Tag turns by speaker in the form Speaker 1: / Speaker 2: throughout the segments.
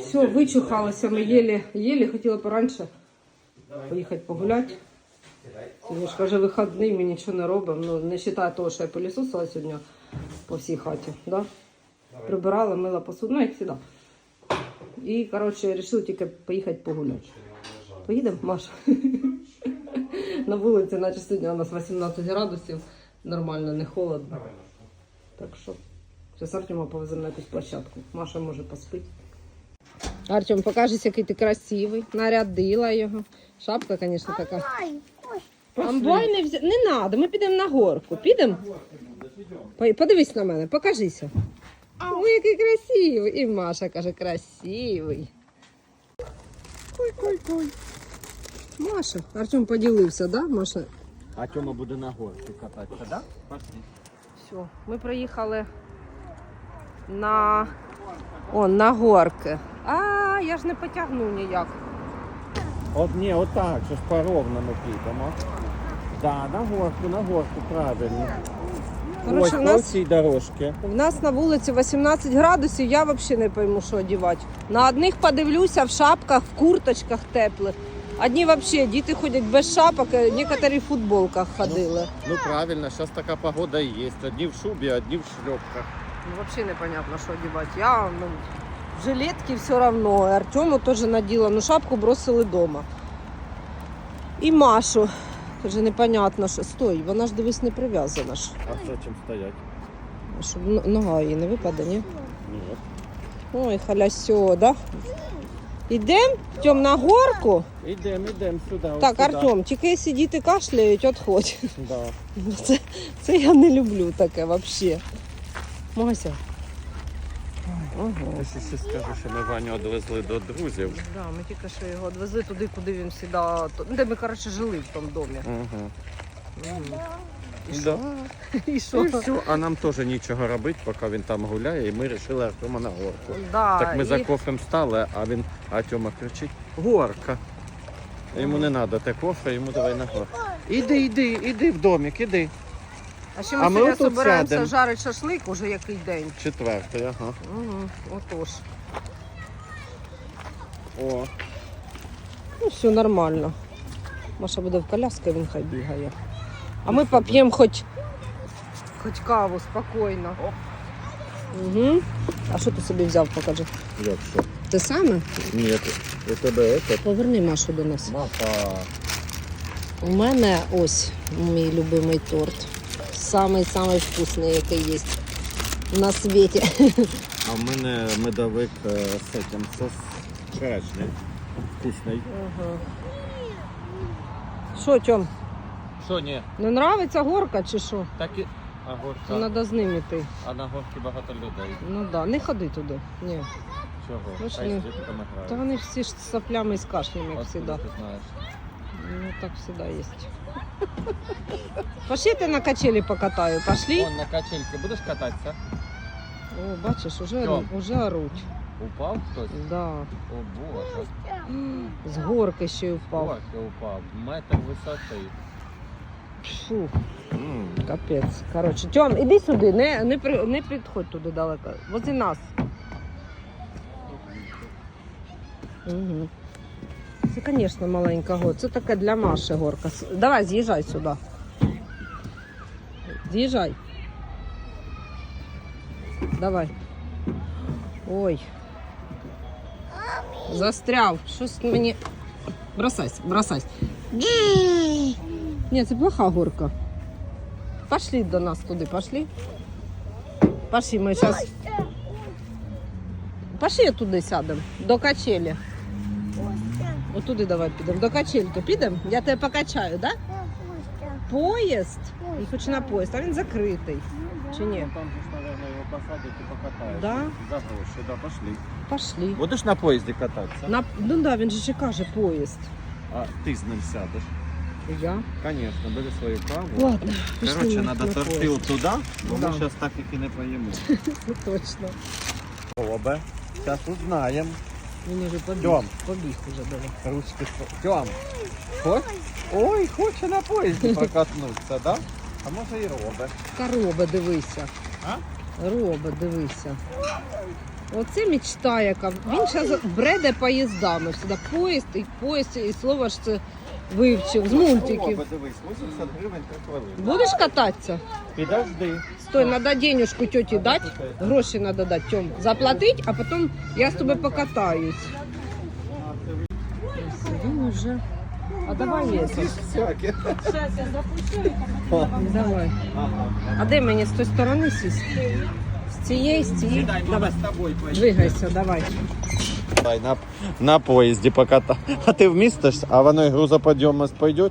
Speaker 1: Все, вичухалося, ми їли, їли, хотіла пораньше поїхати погуляти. Сьогодні ж каже, вихідний, ми нічого не робимо. Ну, не вважає того, що я пилісосила сьогодні по всій хаті. Да? Прибирала, мила посуду, ну як завжди. І, коротше, вирішили тільки поїхати погуляти. Поїдемо, Маша? На вулиці, наче сьогодні у нас 18 градусів, нормально, не холодно. Так що зараз повеземо на якусь площадку. Маша може поспити. Артем, покажись, який ти красивий. Нарядила його. Шапка, звісно, така.
Speaker 2: Ай, ой.
Speaker 1: Амбой не взя... Не треба, ми підемо на горку. Підемо? Подивись на мене, покажися. Ой, який красивий. І Маша каже, красивий. Ой-ой-ой. Маша, Артем поділився, да, Маша?
Speaker 3: А Тьома буде на горці кататися, да? Пошли.
Speaker 1: Все, ми приїхали на, О, на горки. А, я ж не потягну ніяк.
Speaker 3: От ні, отак, що ж по ровному підемо. Да, на горку, на горку, правильно.
Speaker 1: Коротше,
Speaker 3: Ось
Speaker 1: у
Speaker 3: по
Speaker 1: нас-
Speaker 3: цій дорожці.
Speaker 1: У нас на вулиці 18 градусів, я взагалі не пойму, що одягати. На одних подивлюся в шапках, в курточках теплих. Одні взагалі діти ходять без шапок, а некоторі в футболках ходили.
Speaker 3: Ну правильно, зараз така погода і є. Одні в шубі, одні в шльопках.
Speaker 1: Ну, взагалі непонятно, що одягати. Я ну, в жилетці все одно. Артему теж наділа, ну шапку бросили вдома. І Машу. Теж непонятно, що. Стой, вона ж дивись не прив'язана ж.
Speaker 3: А що чим стоять?
Speaker 1: Щоб н- нога її не випаде, ні?
Speaker 3: Ні.
Speaker 1: Ой, халясьо, да? Ідем, Тьом, на горку.
Speaker 3: Ідемо, ідемо сюди.
Speaker 1: Так,
Speaker 3: сюди.
Speaker 1: Артем, тільки сидіти кашляють, отходь.
Speaker 3: Да.
Speaker 1: Ну, Це, це я не люблю таке взагалі. Мася. Ого.
Speaker 3: Я ще, ще скажу, що ми Ваню відвезли до друзів.
Speaker 1: Да, ми тільки що його відвезли туди, куди він то- Де ми, коротше, жили в тому домі.
Speaker 3: Угу.
Speaker 1: Мгм. І
Speaker 3: Да.
Speaker 1: що? І
Speaker 3: І
Speaker 1: що?
Speaker 3: все, а нам теж нічого робити, поки він там гуляє, і ми вирішили Артема на горку.
Speaker 1: Да,
Speaker 3: Так ми
Speaker 1: і...
Speaker 3: за кофем стали, а він, а Тьома кричить, горка. Йому не треба те кофе, йому давай на горку. Іди, іди, іди в домик, іди.
Speaker 1: А ще ми
Speaker 3: А ми
Speaker 1: сьогодні
Speaker 3: отут
Speaker 1: збираємося
Speaker 3: сядемо.
Speaker 1: жарити шашлик уже який день.
Speaker 3: Четвертий, ага.
Speaker 1: Угу. Отож.
Speaker 3: О,
Speaker 1: Ну, все нормально. Маша буде в коляску, він хай бігає. А ми поп'ємо хоч, хоч каву спокійно. Угу. А що ти собі взяв, покажи?
Speaker 3: як що?
Speaker 1: Те саме?
Speaker 3: Ні, у тебе це
Speaker 1: Поверни Машу до нас.
Speaker 3: мапа.
Speaker 1: У мене ось мій любимий торт. Самий-самий вкусний, який є на світі.
Speaker 3: А в мене медовик е, з цим сос черешня. Вкусний.
Speaker 1: Ага. Що, Тьом,
Speaker 3: Що ні?
Speaker 1: не нравиться горка чи що?
Speaker 3: Так і. А горка.
Speaker 1: треба з ним іти.
Speaker 3: А на горці багато людей.
Speaker 1: Ну да, не ходи туди. Ні.
Speaker 3: Чого?
Speaker 1: Ну ж
Speaker 3: Хай
Speaker 1: ні.
Speaker 3: з дітками грають.
Speaker 1: Та вони всі ж з соплями і з кашлем, як
Speaker 3: Откуда
Speaker 1: завжди.
Speaker 3: ти знаєш?
Speaker 1: Ну так всегда есть. Пошли ти на качелі покатаю, пошли.
Speaker 3: Вон на качельці будеш кататися?
Speaker 1: О, бачиш, уже,
Speaker 3: Тьом.
Speaker 1: уже оруть.
Speaker 3: Упав хтось?
Speaker 1: Да.
Speaker 3: О боже.
Speaker 1: З горки ще й впав.
Speaker 3: Горки упав. Метр висоти.
Speaker 1: Фу,
Speaker 3: М.
Speaker 1: капець. Коротше, Тьом, іди сюди, не, не, при- не підходь туди далеко. Возле нас. Угу. Це, звісно, маленька горка. Це таке для Маші горка. Давай, з'їжджай сюди. З'їжджай. Давай. Ой. Застряв. Щось мені. Бросайся, бросайся. Ні, це плоха горка. Пошли до нас туди, пошли. Пошли, ми зараз. Пошли туди сядемо. До качелі. Отуди давай підемо. До качельки підемо. Я тебе покачаю, так? Да? Поїзд. І хоч на поїзд, а він закритий. Чи ні?
Speaker 3: Ну, Там же наверное, його посадять і покатають.
Speaker 1: Да?
Speaker 3: За гроші, да, пошли.
Speaker 1: Пошли.
Speaker 3: Будеш на поїзді кататися?
Speaker 1: На... Ну да, він же ще каже поїзд.
Speaker 3: А ти з ним сядеш?
Speaker 1: Я?
Speaker 3: Звісно, бери свою каву.
Speaker 1: Ладно, пішли
Speaker 3: Коротше,
Speaker 1: на
Speaker 3: треба торти
Speaker 1: поїзд.
Speaker 3: туди, бо
Speaker 1: Да.
Speaker 3: ми зараз так їх і не поїмо.
Speaker 1: Це точно.
Speaker 3: Обе. Зараз узнаємо.
Speaker 1: Він уже побіг.
Speaker 3: Тьом.
Speaker 1: Побіг уже давай.
Speaker 3: Ручки. Тьом. Хоч? Ой, хоче на поїзді прокатнутися, да? А може і робить.
Speaker 1: Та робе, дивися.
Speaker 3: А?
Speaker 1: Робе, дивися. Оце мечта яка. Він зараз бреде поїздами. Всегда поїзд і поїзд, і слово ж це вивчив з мультиків.
Speaker 3: Подивись, 80 гривень 3 хвилини.
Speaker 1: Будеш кататися?
Speaker 3: Підожди.
Speaker 1: Стой, треба денежку тьоті дати. Гроші треба дати, Тьом. Заплатить, а потім я з тобою покатаюсь. Він уже. А давай є.
Speaker 3: Всяке.
Speaker 1: Давай. А де мені з тої сторони сісти? З цієї, з цієї. Давай. Двигайся, давай.
Speaker 3: На, на поїзді поката. А ти вмістишся, а воно і грузоподйомність пойде?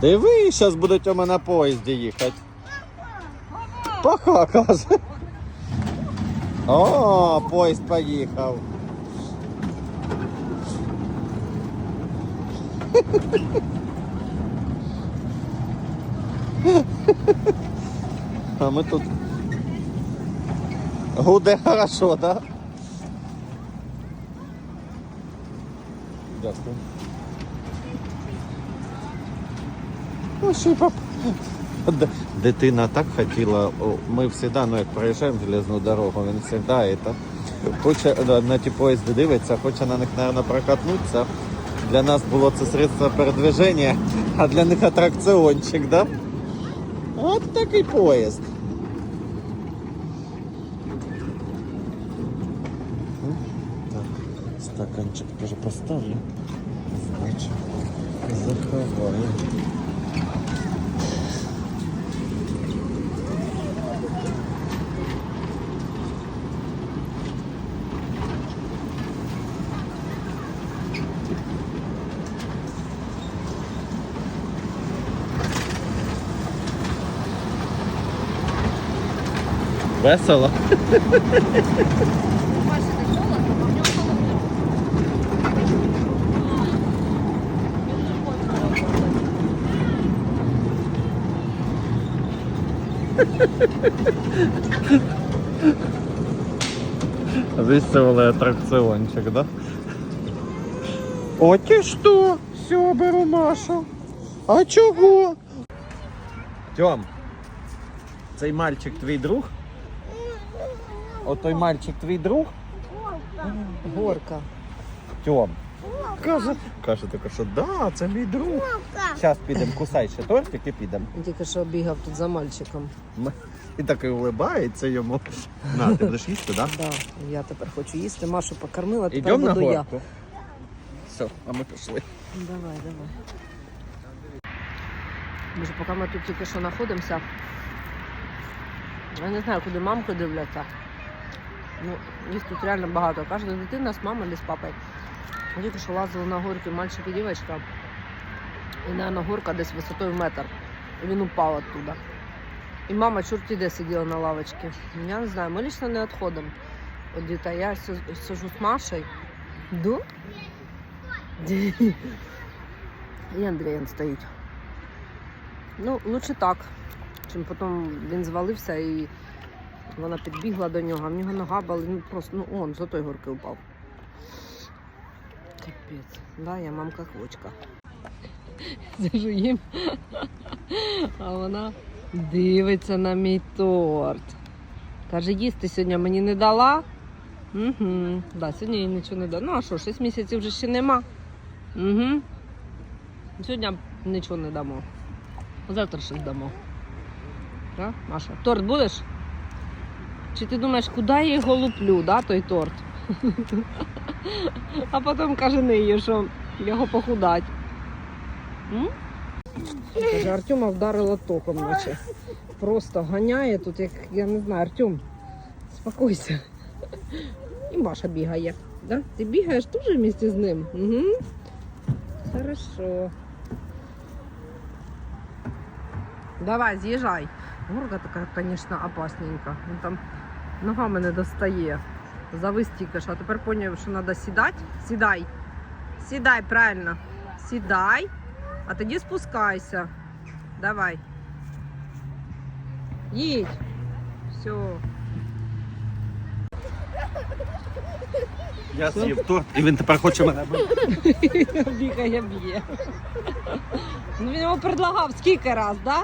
Speaker 3: Диви, зараз буде Тьома на поїзді їхати. Пока, каже. О, поїзд поїхав. А ми тут Гуде хорошо, да? Дякую. Ну, ще й. Дитина так хотіла, ми завжди, ну як проїжджаємо железну дорогу, він завжди это, хоче на- на ті поїзди дивиться, хоче на них, мабуть, прокатнутися. Для нас було це средство передвиження, а для них атракціончик, да? От такий поїзд. Так, стаканчик тоже поставлю. Значит, заховаю. Весело. Веселый аттракциончик, да? О, ти що? Все, беру Машу. А чого? Тьом, цей мальчик твій друг? О, той мальчик твій друг?
Speaker 1: Горка.
Speaker 3: Тьом. Каже, каже таке, що да, це мій друг. Зараз підемо, кусай ще тортик і підемо.
Speaker 1: Він Тільки що бігав тут за мальчиком.
Speaker 3: І так і улибається йому. На, ти будеш їсти, так?
Speaker 1: Да, я тепер хочу їсти. Машу покормила, тепер
Speaker 3: Ідемо на
Speaker 1: буду я.
Speaker 3: горку. Все, а ми пішли.
Speaker 1: Давай, давай. Може, поки ми тут тільки що знаходимося. Я не знаю, куди мамки дивляться. Ну, їх тут реально багато. Кожна дитина з мамою, з папою. Ми Тільки що лазили на горки мальчик і дівчинка. І на горка десь висотою метр. І він упав оттуда. І мама чорті де сиділа на лавочці. Я не знаю, ми лично не відходимо від дітей. Я сижу з Машею. Да? І Андріян стоїть. Ну, лучше так. Чим потім він звалився і вона підбігла до нього, а в нього нога була, ну просто, ну он, з отої горки упав. Капець. Да, я мамка квочка. Сижу їм. А вона дивиться на мій торт. Каже, їсти сьогодні мені не дала. Угу. Да, сьогодні їй нічого не дала. Ну а що, 6 місяців вже ще нема. Угу. Сьогодні нічого не дамо. Завтра щось дамо. Да, Маша? Торт будеш? Чи ти думаєш, куди я його луплю, да, той торт? А потім каже нею, що його похудать. М? Каже, Артема вдарило током, наче. Просто ганяє тут, як я не знаю, Артем, спокойся. І Маша бігає. Да? Ти бігаєш теж вместе з ним? Угу. Хорошо. Давай, з'їжджай. Горка така, звісно, опасненька. Він там ногами не достає. Завис тільки що. А тепер поняв, що треба сідати. Сідай. Сідай, правильно. Сідай, а тоді спускайся. Давай. Їдь. Все.
Speaker 3: Я з'їв торт, і він тепер хоче мене бити.
Speaker 1: Бігає, б'є. Ну він йому предлагав скільки раз, да?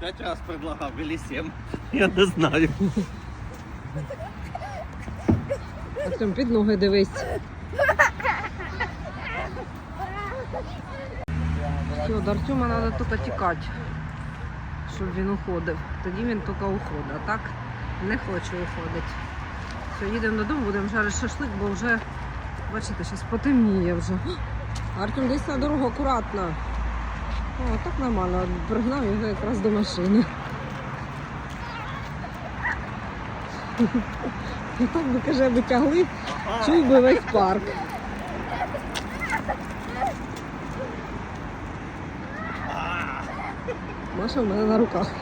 Speaker 3: П'ять раз предлагав, или сім. Я не знаю.
Speaker 1: Артем, під ноги дивись. Все, до Артема треба тільки тікати, щоб він уходив. Тоді він тільки уходить, а так не хоче уходити. Все, їдемо додому, будемо жарити шашлик, бо вже, бачите, зараз потемніє вже. Артем, десь на дорогу акуратно. О, так нормально, пригнав його якраз до машини. І так би, каже, би тягли, чув би весь парк. Маша в мене на руках.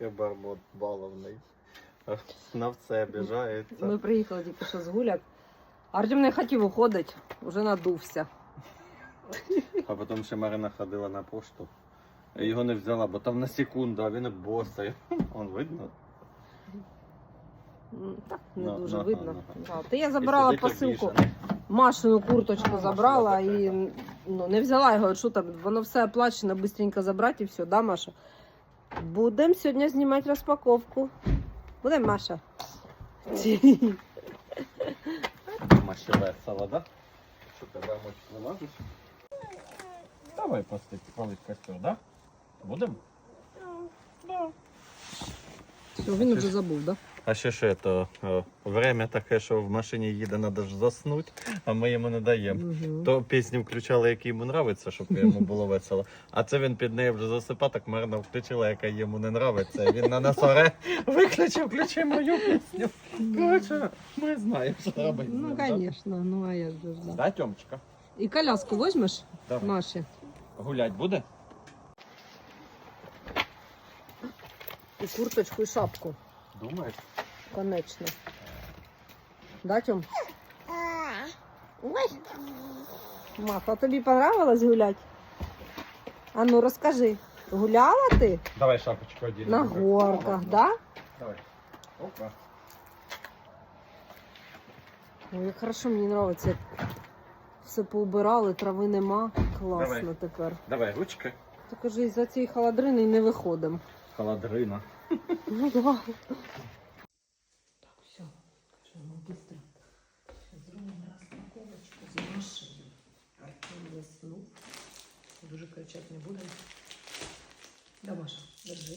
Speaker 3: Я барбот баловний. На все обіжається.
Speaker 1: Ми приїхали тільки що з гуляк. Артем не хотів уходити, вже надувся.
Speaker 3: А потім ще Марина ходила на пошту. Його не взяла, бо там на секунду, а він босий. Он видно?
Speaker 1: Так, не
Speaker 3: Ну,
Speaker 1: дуже
Speaker 3: ну,
Speaker 1: видно.
Speaker 3: ну.
Speaker 1: Да. Та я забрала
Speaker 3: І
Speaker 1: посилку.
Speaker 3: обіжений.
Speaker 1: Машину курточку забрала і ну, не взяла його, що там, воно все оплачено, быстренько забрати і все, да, Маша? Будемо сьогодні знімати розпаковку. Будемо, Маша?
Speaker 3: Дома ще весело, да? Що тебе мочь вилазиш? Давай палить костер, да? Будем?
Speaker 1: Все, він вже забув, да?
Speaker 3: А ще що то время таке, що в машині їде, треба ж заснути, а ми йому не даємо.
Speaker 1: Угу.
Speaker 3: То пісню включали, які йому нравиться, щоб йому було весело. А це він під нею вже засипав, так Марина включила, яка йому не нравиться. Він на нас оре виключив, включи мою пісню. Коротше, ми знаємо, що робити.
Speaker 1: Ну, звісно, ну а же ж, да.
Speaker 3: Да, Тьомочка?
Speaker 1: І коляску візьмеш,
Speaker 3: Давай.
Speaker 1: Маші?
Speaker 3: Гулять буде?
Speaker 1: І курточку, і шапку,
Speaker 3: Думаєш?
Speaker 1: конечно. Да, Тьом? Ой. Маха, тобі понравилось гулять? А ну розкажи, гуляла ти
Speaker 3: Давай шапочку одінемо.
Speaker 1: на горках, да?
Speaker 3: Давай. Опа.
Speaker 1: Ой, як хорошо, мені подобається. як Все поубирали, трави нема. Класно
Speaker 3: Давай.
Speaker 1: тепер.
Speaker 3: Давай, ручки.
Speaker 1: Ти кажи, за цієї холодрини і не виходимо.
Speaker 3: Холодрина.
Speaker 1: Ну да. Так, все. Кажемо быстро. Сейчас зробимо розпаковочку з машини. Артем заснув. Дуже кричати не будемо. Да, Маша, держи.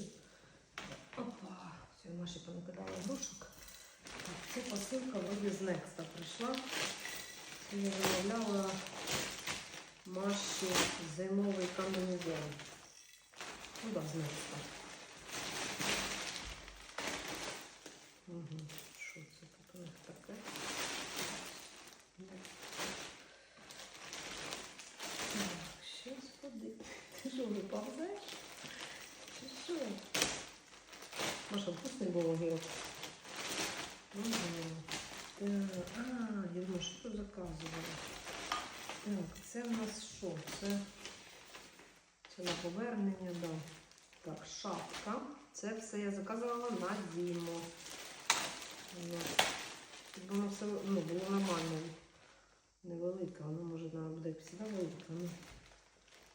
Speaker 1: Опа. Все, Маші понакидала игрушек. Це посилка вроді з Некста прийшла. Я замовляла Маші зимовий комбінезон. Ну да, з Некста. Угу. Що це тут у них таке? Так, щось подивити. Ти що, не повзаєш? Чи що? Маша, вкусний був огірок. Угу. А, я думаю, що тут заказувала? Так, це в нас що? Це, це на повернення, да. Так, шапка. Це все я заказувала на зиму. Воно все ну, було нормально. Невелике, воно може треба буде як завжди велике. Ну.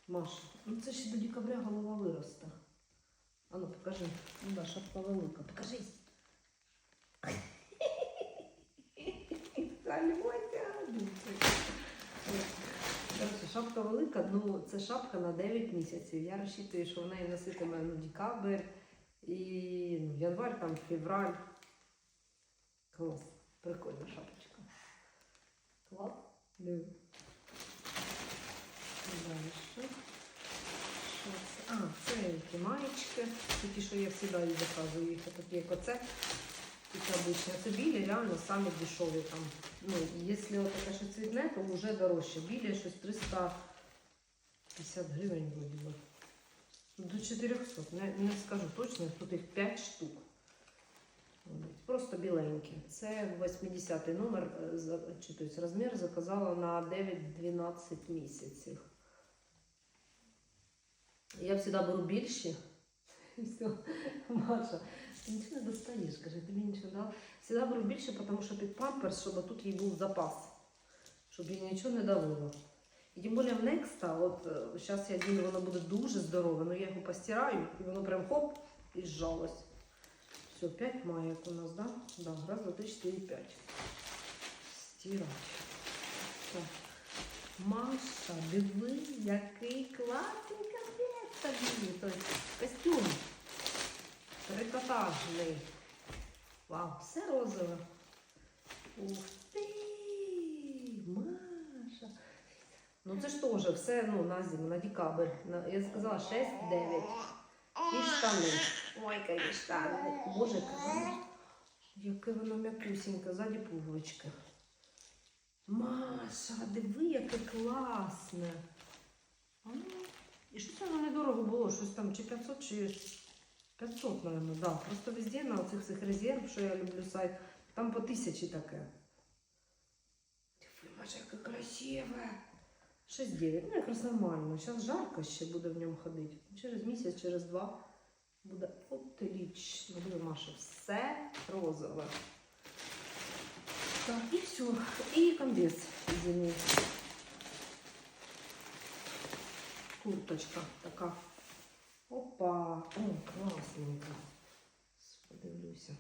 Speaker 1: Маша, ну це ще до декабря голова виросте. А ну покажи. Ну да, шапка велика. Покажись. Шапка велика, ну це шапка на 9 місяців. Я розчитую, що вона і носитиме ну, декабрь і ну, январь, там, февраль. Клас. Прикольна шапочка. Клас. Диви. Далі що? Це? А, це які маєчки. Такі, що я завжди заказую. Їх такі, як оце. Такі обичні. Це білі, реально самі дешеві там. Ну, якщо таке що цвітне, то вже дорожче. Білі щось 350 гривень вроді. До 400. Не, не скажу точно, тут їх 5 штук. Просто біленькі. Це 80-й номер, е, чи тобто розмір заказала на 9-12 місяців. Я завжди беру більші. Все, Маша, ти нічого не достаєш, каже, тобі нічого дала. Завжди беру більше, тому що під памперс, щоб тут їй був запас, щоб їй нічого не давило. І тим більше в Некста, от зараз я думаю, воно буде дуже здорове, але я його постираю, і воно прям хоп, і зжалось. Все, 5 маєк у нас, да? Да, раз, два, три, чотири, п'ять. Стирать. Так. Маша, диви, який класний капець тобі. Тобто костюм трикотажний. Вау, все розове. Ух ти, Маша. Ну це ж теж все ну, на зиму, на декабрь. Я сказала 6-9. І штани. Ой, які. Боже, яке, яке воно м'якусеньке, ззаді пуговички. Маша, диви, яке класне. А, І щось воно недорого було, щось там чи 500, чи 500, мабуть, да. Просто везде на оцих цих резерв, що я люблю сайт, там по тисячі таке. Диви, Маша, яке красиве. 6-9, ну якраз нормально. Зараз жарко ще буде в ньому ходити. Через місяць, через два буде отлично. Буде Маша все розове. Так, і все. І комбез зимний. Курточка така. Опа! О, класненько. Подивлюся.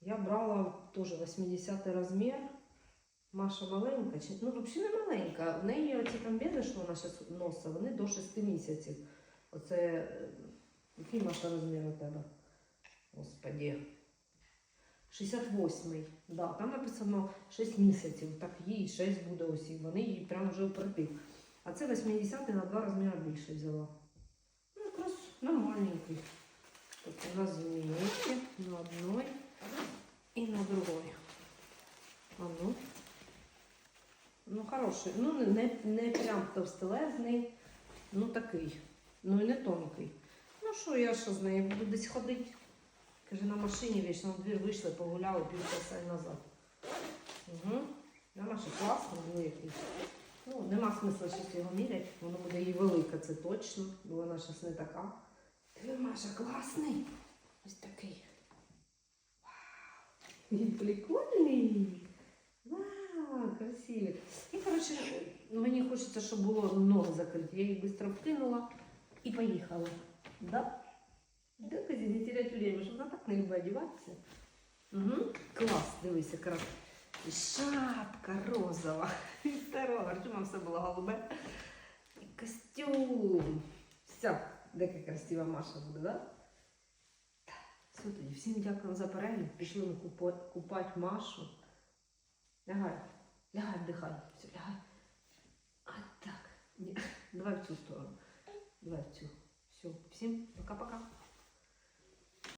Speaker 1: Я брала теж 80 розмір. Маша маленька, чи ну взагалі не маленька. В неї оці комбези, що вона зараз носить, вони до 6 місяців. Оце е, який Маша розмір у тебе? Господі. 68-й. Да, там написано 6 місяців. Так їй 6 буде осіб. Вони їй прямо вже впритик. А це 80-й на 2 розміри більше взяла. Ну, якраз нормальненький. Тобто у нас змінюється на одной і на другой. А ну. Ну, хороший. Ну, не, не, не прям товстелезний, ну такий. Ну і не тонкий. Що, я що з нею буду десь ходити. Каже, на машині вічно в двір вийшли, погуляли півчаса і назад. Угу. На маші класно, ну який. Ну, нема смисла щось його міряти, воно буде їй велика, це точно, бо вона зараз не така. Диви, Маша, класний. Ось такий. Вау! Він прикольний. Вау, красивий. І, коротше, мені хочеться, щоб було ноги закриті. Я їх швидко вкинула і поїхала. Да? Да, Казі, не терять время, щоб вона так не любить одягатися. Угу. Клас, дивись, якраз. Шапка розова. І старого. Артема все було голубе. І костюм. Все, дека красива Маша буде, да? Все тоді, всім дякую за перегляд. Пішли ми купати Машу. Лягай, лягай, вдихай. Все, лягай. А так. Ні. Давай в цю сторону. Давай в цю. Все, всім пока-пока.